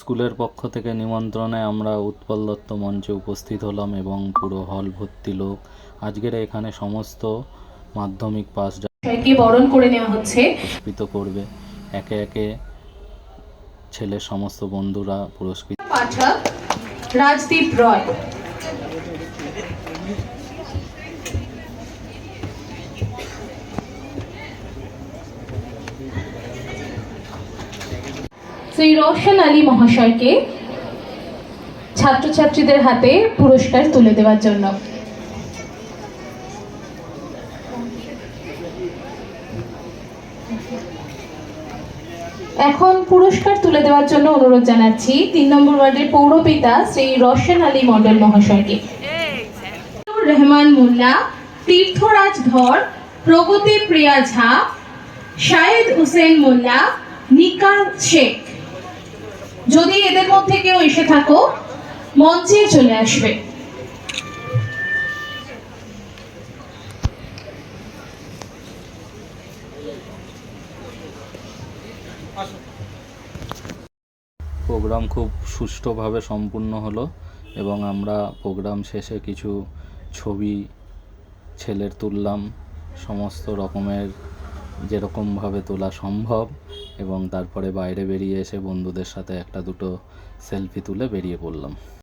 স্কুলের পক্ষ থেকে নিমন্ত্রণে আমরা উৎপল দত্ত মঞ্চে উপস্থিত হলাম এবং পুরো হল ভর্তি লোক। আজকের এখানে সমস্ত মাধ্যমিক পাস সবাইকে বরণ করে নেওয়া হচ্ছে। পুরস্কৃত করবে। একে একে ছেলের সমস্ত বন্ধুরা পুরস্কৃত পাঠক রাজদীপ রয়। শ্রী রোশন আলী মহাশয়কে ছাত্রছাত্রীদের হাতে পুরস্কার তুলে দেওয়ার জন্য। এখন পুরস্কার তুলে দেওয়ার জন্য অনুরোধ জানাচ্ছি, তিন নম্বর ওয়ার্ডের পৌরপিতা শ্রী রোশন আলী মন্ডল মহাশয়কে। রহমান মোল্লা, তীর্থরাজ ধর, প্রগতি প্রিয়া ঝা, শাহেদ হুসেন মোল্লা, নিকাল শেখ। যদি এদের মধ্যে কেউ এসে থাকো, মঞ্চে চলে আসবে। প্রোগ্রাম খুব সুষ্ঠুভাবে সম্পূর্ণ হলো এবং আমরা প্রোগ্রাম শেষে কিছু ছবি, ছেলের তুললাম, সমস্ত রকমের যেরকমভাবে তোলা সম্ভব। এবং তারপরে বাইরে বেরিয়ে এসে বন্ধুদের সাথে একটা দুটো সেলফি তুলে বেরিয়ে পড়লাম।